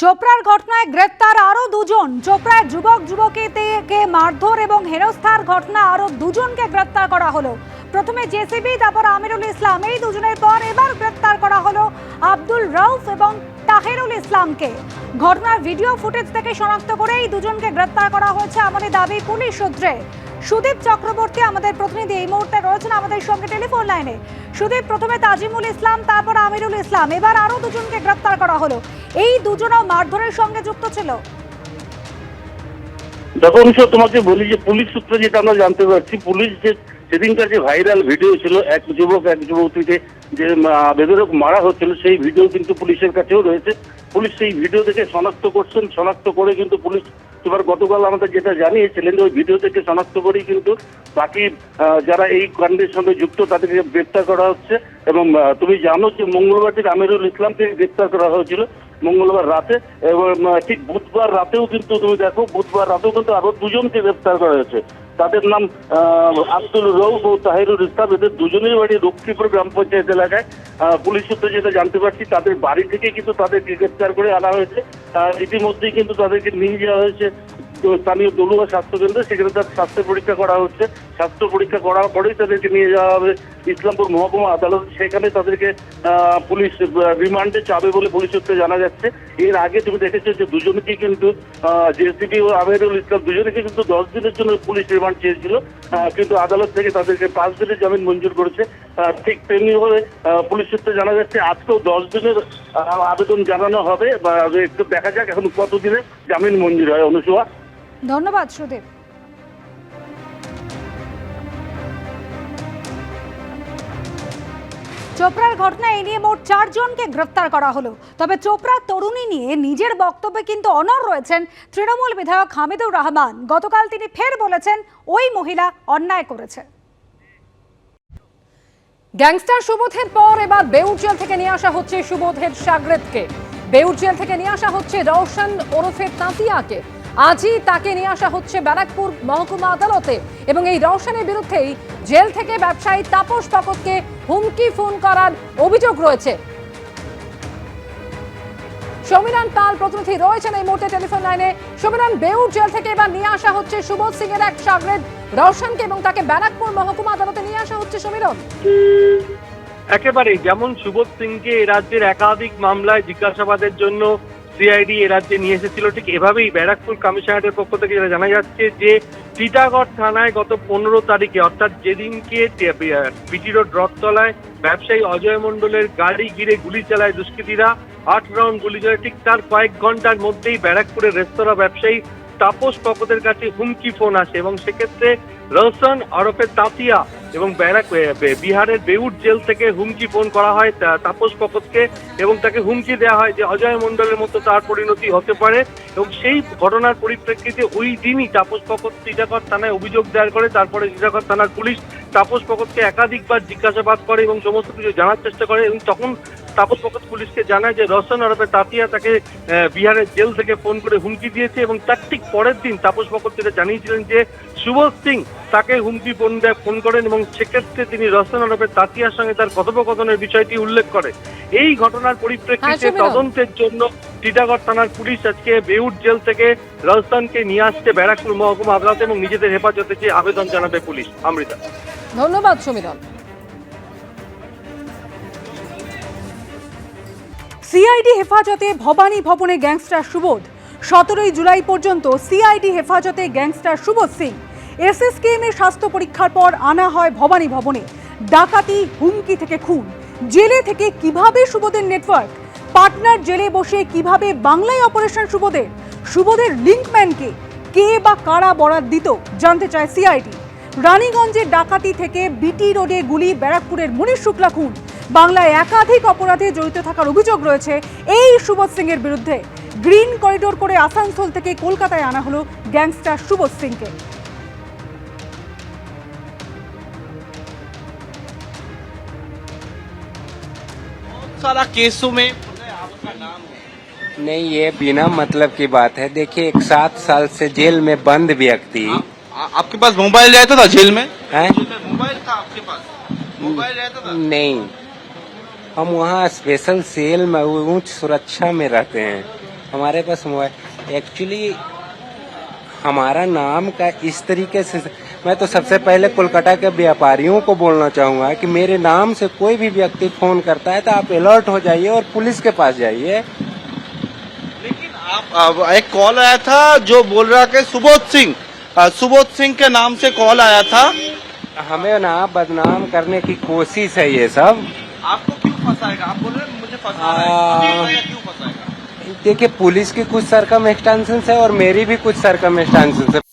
চোপড়ার ঘটনায় গ্রেপ্তার আরও দুজন। চোপড়ায় যুবক যুবতীকে মারধর এবং হেনস্থার ঘটনা আরও দুজনকে গ্রেপ্তার করা হলো। প্রথমে জেসিবি, তারপর আমিরুল ইসলাম। এই দুজনের পর এবার গ্রেপ্তার করা হলো আব্দুল রউফ এবং তাহেরুল ইসলামকে। ঘটনার ভিডিও ফুটেজ থেকে শনাক্ত করে এই দুজনকে গ্রেপ্তার করা হয়েছে আমাদের দাবি পুলিশ সূত্রে। সুদীপ চক্রবর্তী আমাদের প্রতিনিধি এই মুহূর্তে রয়েছেন আমাদের সঙ্গে টেলিফোন লাইনে। সুদীপ, প্রথমে তাজিমুল ইসলাম, তারপর আমিরুল ইসলাম। এবার আরও দুজনকে গ্রেপ্তার করা হলো। এই দুজনও মারধরের সঙ্গে যুক্ত ছিল। দেখো তোমাকে বলি যে পুলিশ সূত্রে যেটা আমরা জানতে পারছি, পুলিশ যে সেদিনকার যে ভাইরাল ভিডিও ছিল, এক যুবক, এক যুবতীকে যে বেদরক মারা হচ্ছিল, সেই ভিডিও কিন্তু পুলিশের কাছেও রয়েছে। পুলিশ সেই ভিডিও দেখে শনাক্ত করছেন, শনাক্ত করে কিন্তু পুলিশ এবার গতকাল আমাদের যেটা জানিয়েছিলেন ওই ভিডিও থেকে শনাক্ত করেই কিন্তু বাকি যারা এই কাণ্ডের সঙ্গে যুক্ত তাদেরকে গ্রেপ্তার করা হচ্ছে এবং তুমি জানো যে মঙ্গলবার থেকে আমিরুল ইসলামকে গ্রেপ্তার করা হয়েছিল মঙ্গলবার রাতে এবং ঠিক বুধবার রাতেও কিন্তু তুমি দেখো, বুধবার রাতেও কিন্তু আরও দুজনকে গ্রেপ্তার করা হয়েছে। তাদের নাম আব্দুল রৌফ ও তাহিরুল ইসলাম। এদের দুজনেই বাড়ি লক্ষ্মীপুর গ্রাম পঞ্চায়েত এলাকায়। পুলিশ সূত্রে যেটা জানতে পারছি, তাদের বাড়ি থেকে কিন্তু তাদেরকে গ্রেপ্তার করে আনা হয়েছে। ইতিমধ্যেই কিন্তু তাদেরকে নিয়ে যাওয়া হয়েছে। স্থানীয় দলুয়া স্বাস্থ্য কেন্দ্রে, সেখানে তার স্বাস্থ্য পরীক্ষা করা হচ্ছে। স্বাস্থ্য পরীক্ষা করার পরেই তাদেরকে নিয়ে যাওয়া হবে। ইসলামপুর মহকুমা আদালত সেখানে তাদেরকে পুলিশ রিমান্ডে চাবে বলে পুলিশ সূত্রে জানা যাচ্ছে। এর আগে তুমি দেখেছ যে দুজনকে কিন্তু জেসিপি ও আমিরুল ইসলাম দুজনকে কিন্তু দশ দিনের জন্য পুলিশ রিমান্ড চেয়েছিল। কিন্তু আদালত থেকে তাদেরকে পাঁচ দিনের জামিন মঞ্জুর করেছে। ঠিক তেমনিভাবে পুলিশ সূত্রে জানা যাচ্ছে আজকেও দশ দিনের আবেদন জানানো হবে। বা একটু দেখা যাক এখন কতদিনে জামিন মঞ্জুর হয় অনুসুয়া ধন্যবাদ সুদীপ। চোপড়ার ঘটনায় এই নিয়ে মোট চারজনকে গ্রেফতার করা হলো। তবে চোপড়ার তরুণী নিয়ে নিজের বক্তব্যে কিন্তু অনর রয়েছেন তৃণমূল বিধায়ক হামিদুর রহমান। গতকাল তিনি ফের বলেছেন, ওই মহিলা অন্যায় করেছে। গ্যাংস্টার সুবোধের পর এবার বেউর জেল থেকে নিয়ে আসা হচ্ছে সুবোধের সাগরেদকে। বেউর জেল থেকে নিয়ে আসা হচ্ছে রওশন ওরফে তাঁতিয়াকে। আজই তাকে নিয়ে আসা হচ্ছে ব্যারাকপুর মহকুমা আদালতে এবং এই রওশনের বিরুদ্ধেই জেল থেকে ব্যবসায়ী তাপস পাকতকে হুমকি ফোন করার অভিযোগ রয়েছে। সমীরণ পাল প্রতিনিধি রয়েছেন এই মুহূর্তে টেলিফোন লাইনে। সমীরণ, বেউর জেল থেকে এবার নিয়ে আসা হচ্ছে সুবোধ সিং এর এক সাগরেদ রওশনকে এবং তাকে ব্যারাকপুর মহকুমা আদালতে নিয়ে আসা হচ্ছে সমীরণ। একেবারেই, যেমন সুবোধ সিংকে রাজ্যের একাধিক মামলায় জিজ্ঞাসাবাদের জন্য সিআইডি এ রাজ্যে নিয়ে এসেছিল। ঠিক এভাবেই ব্যারাকপুর কমিশনারেটের পক্ষ থেকে যেটা জানা যাচ্ছে যে টিটাগড় থানায় গত পনেরো তারিখে, অর্থাৎ যেদিনকে বিটি রোড রথতলায় ব্যবসায়ী অজয় মণ্ডলের গাড়ি ঘিরে গুলি চালায় দুষ্কৃতীরা, আট রাউন্ড গুলি চালায়। ঠিক তার কয়েক ঘণ্টার মধ্যেই ব্যারাকপুরের রেস্তোরাঁ ব্যবসায়ী তাপস পকতের কাছে হুমকি ফোন আসে এবং সেক্ষেত্রে রোশন ওরফে তাতিয়া এবং ব্যারাক বিহারের বেউট জেল থেকে হুমকি ফোন করা হয় তাপস কপতকে এবং তাকে হুমকি দেওয়া হয় যে অজয় মণ্ডলের মতো তার পরিণতি হতে পারে এবং সেই ঘটনার পরিপ্রেক্ষিতে ওই দিনই তাপস কপত টিটাকর থানায় অভিযোগ দায়ের করে, তারপরে টিটাকর থানার পুলিশ তাপস পকতকে একাধিকবার জিজ্ঞাসাবাদ করে এবং সমস্ত কিছু জানার চেষ্টা করে এবং তখন তাপস পকত পুলিশকে জানায় যে রোশন ওরফে তাতিয়া তাকে বিহারের জেল থেকে ফোন করে হুমকি দিয়েছে এবং তার ঠিক পরের দিন তাপস পকত যেটা জানিয়েছিলেন যে সুবোধ সিং তাকে হুমকি ফোন দেয় ফোন করেন এবং সেক্ষেত্রে তিনি রোশন ওরফে তাতিয়ার সঙ্গে তার কথোপকথনের বিষয়টি উল্লেখ করে। এই ঘটনার পরিপ্রেক্ষিতে হ্যাঁ, তদন্তের জন্য টিটাগড় থানার পুলিশ আজকে বেউট জেল থেকে রোশনকে নিয়ে আসছে ব্যারাকপুর মহকুমা আদালতে এবং নিজেদের হেফাজতে যে আবেদন জানাবে পুলিশ। অমৃতা। ধন্যবাদ সমীরণ সিআইডি হেফাজতে ভবানী ভবনে গ্যাংস্টার সুবোধ। সতেরোই জুলাই পর্যন্ত সিআইডি হেফাজতে গ্যাংস্টার সুবোধ সিং। এসএসকেএম এর স্বাস্থ্য পরীক্ষার পর আনা হয় ভবানী ভবনে। ডাকাতি, হুমকি থেকে খুন। জেলে থেকে কীভাবে সুবোধের নেটওয়ার্ক? পার্টনার জেলে বসে কীভাবে বাংলায় অপারেশন সুবোধের? সুবোধের লিঙ্কম্যানকে কে? বা কারা বরাদ দিত? জানতে চায় সিআইডি। রানীগঞ্জের ডাকাতি থেকে বিটি রোডে গুলি, ব্যারাকপুরের মনীষ শুক্লা খুন। বাংলায় একাধিক অপরাধে জড়িত থাকার অভিযোগ রয়েছে এই সুবোধ সিং এর বিরুদ্ধে গ্রিন করিডোর করে আসানসোল থেকে কলকাতায় আনা হলো গ্যাংস্টার সুবোধ সিংকে सारा केसों में नहीं ये बिना मतलब की बात है देखिए एक सात साल से जेल में बंद व्यक्ति आ, आपके पास मोबाइल रहता था जेल में है जेल में मोबाइल था आपके पास मोबाइल रहता था नहीं हम वहाँ स्पेशल सेल में ऊंच सुरक्षा में रहते हैं। हमारे पास मोबाइल एक्चुअली हमारा नाम का इस तरीके से मैं तो सबसे पहले कोलकाता के व्यापारियों को बोलना चाहूँगा कि मेरे नाम से कोई भी व्यक्ति फ़ोन करता है तो आप अलर्ट हो जाइए और पुलिस के पास जाइए। लेकिन आप अब एक कॉल आया था जो बोल रहा कि सुबोध सिंह। सुबोध सिंह के नाम से कॉल आया था। हमें ना बदनाम करने की कोशिश है ये सब। आपको फंसाएगा। आप बोल रहे मुझे फंसा आ- रहा है। क्यों क्यों फंसाएगा? देखिए पुलिस की कुछ सरकम एक्सटेंशन है और मेरी भी कुछ सरकम एक्सटेंशन है।